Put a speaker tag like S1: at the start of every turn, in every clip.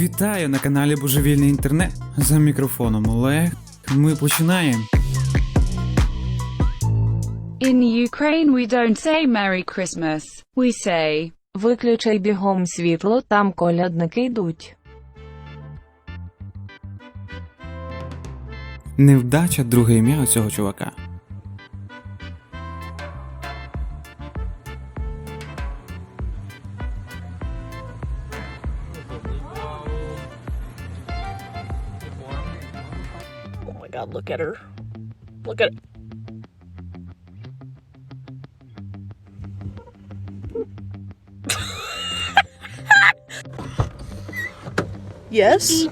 S1: Вітаю на каналі Божевільний інтернет. За мікрофоном Олег. Ми починаємо.
S2: In Ukraine we don't say Merry Christmas, we say,
S3: Виключай бігом світло, там колядники йдуть.
S1: Невдача друге ім'я у цього чувака.
S4: God, look at her. Look at Yes?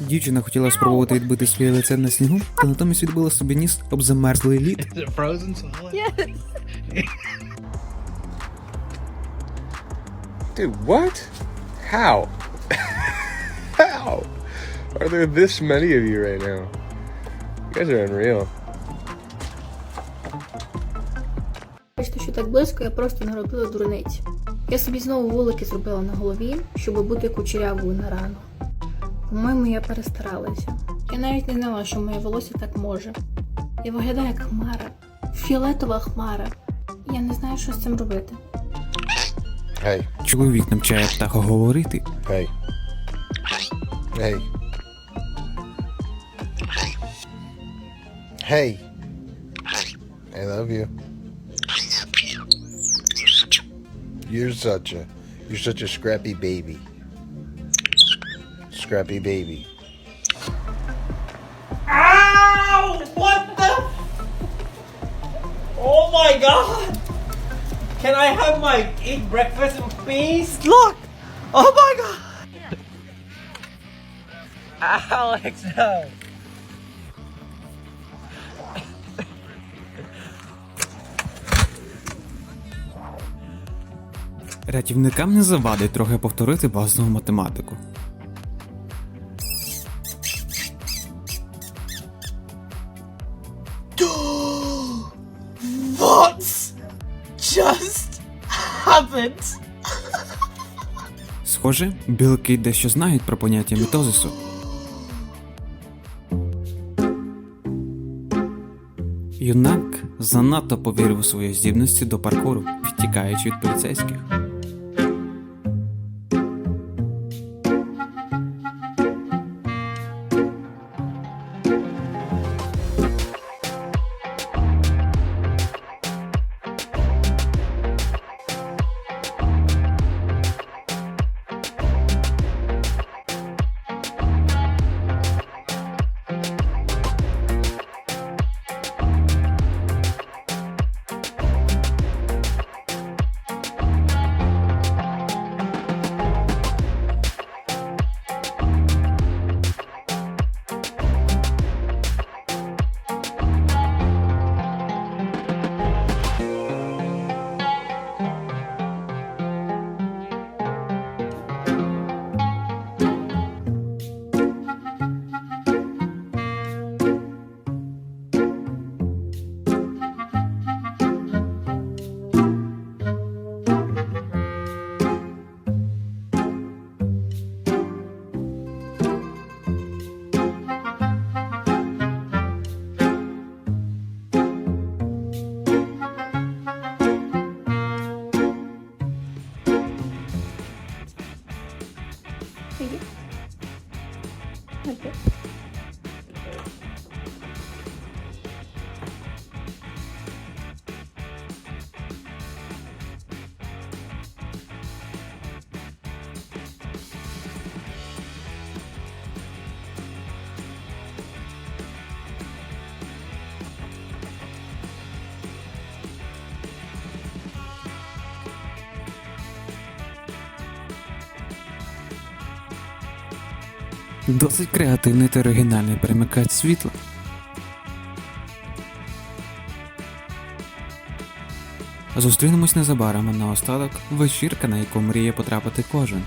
S1: Дівчина хотіла спробувати відбити своє лице на снігу, та натомість відбила собі ніс об замерзлий лід.
S5: Dude, what? How? How? Are there this many of you right now? You guys are unreal.
S6: Бачите, що так близько, я просто не робила дурниць. Я собі знову вулики зробила на голові, щоб бути кучерявою на рану. По-моєму, я перестаралася. Я навіть не знала, що моє волосся так може. Я виглядаю як хмара, фіолетова хмара. Я не знаю, що з цим робити.
S5: Hey,
S1: Чоловік навчає птаха говорити.
S5: hey. Hey. Hey. I love you. You're such a you're such a scrappy baby. Scrappy baby.
S4: Ow! What the? Oh my god! Can I have my eat breakfast in peace? Look! Oh my god! Alex, no.
S1: Рятівникам не завадить трохи повторити базову математику.
S4: What just happened?
S1: Схоже, білки дещо знають про поняття мітозису. Юнак занадто повірив у свої здібності до паркуру, відтікаючи від поліцейських. Досить креативний та оригінальний перемикач світла. Зустрінемось незабаром на остаток вечірка, на яку мріє потрапити кожен.